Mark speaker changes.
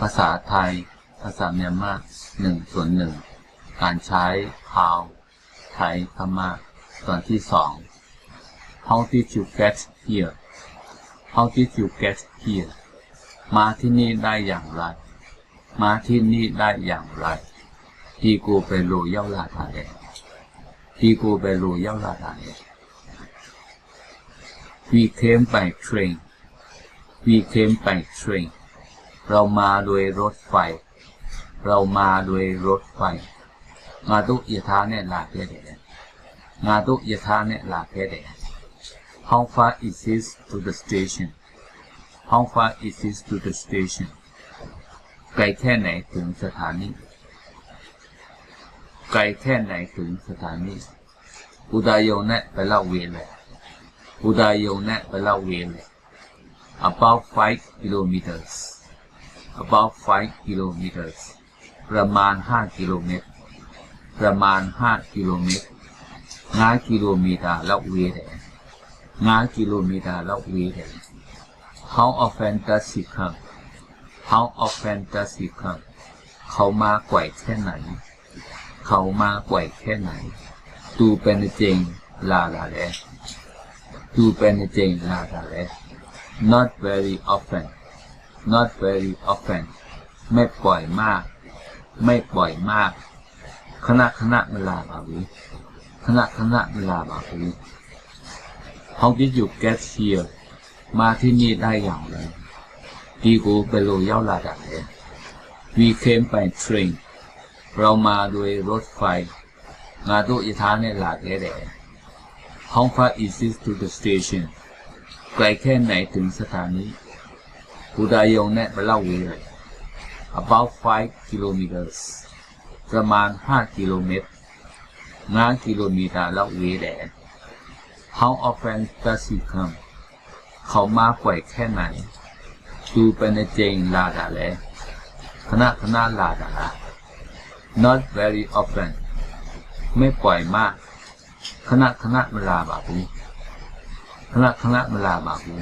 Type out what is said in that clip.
Speaker 1: ภาษาไทย ภาษาเมียนมาหนึ่งส่วนหนึ่ง การใช้ How ไทยพม่าส่วนที่สอง How did you get here How did you get here มาที่นี่ได้อย่างไร มาที่นี่ได้อย่างไรที่กูไปรูเย่าลาทาเลที่กูไปรูเย่าลาทาเล We came by train We came by train เรามาโดยรถไฟ เรามาโดยรถไฟ งาตุยะทาเนี่ยลาเพเดงาตุยะทาเนี่ยลาเพเด How far is this to the station How far is this to the station ไกลแค่ไหนถึงสถานี ไกลแค่ไหนถึงสถานี อุดายโยเนะไปเล่าเวลเลยอุดายโยเนะไปเล่าเวลเลย about 5 kilometers about 5 kilometers ประมาณ 5 กิโลเมตร ประมาณ 5 กิโลเมตร5กิโลเมตรလောက်ဝေးတယ်5กิโลเมตรလောက်ဝေးတယ် how often does he come how often does he come เขามาก่อยแค่ไหน เขามาก่อยแค่ไหน ตูเป็นจริงลาลาแล้วตูเป็นจริงลาลาแล้ว not very often not very often ไม่ปล่อยมาก ไม่ปล่อยมากคณะคณะเวลาบาวีคณะคณะเวลาบาวี How did you get here มาที่นี่ได้อย่างไรดีกูไปโลย่าลาดาเลย We came by train เรามาโดยรถไฟ งาตุยทาเนหลากแค่แด How far is this to the station ไกลแค่ไหนถึงสถานี อุดายงเนี่ยไปเล่าเวเลย about 5 kilometers ประมาณ 5 กิโลเมตร5กิโลเมตรเล่าเวแด How often does he come เขามาก่อยแค่ไหนดูเป็นเจงลาดาเลยคณะคณะลาดา not very often ไม่ปล่อยมาก คณะคณะเวลาบาบูคณะคณะเวลาบาบู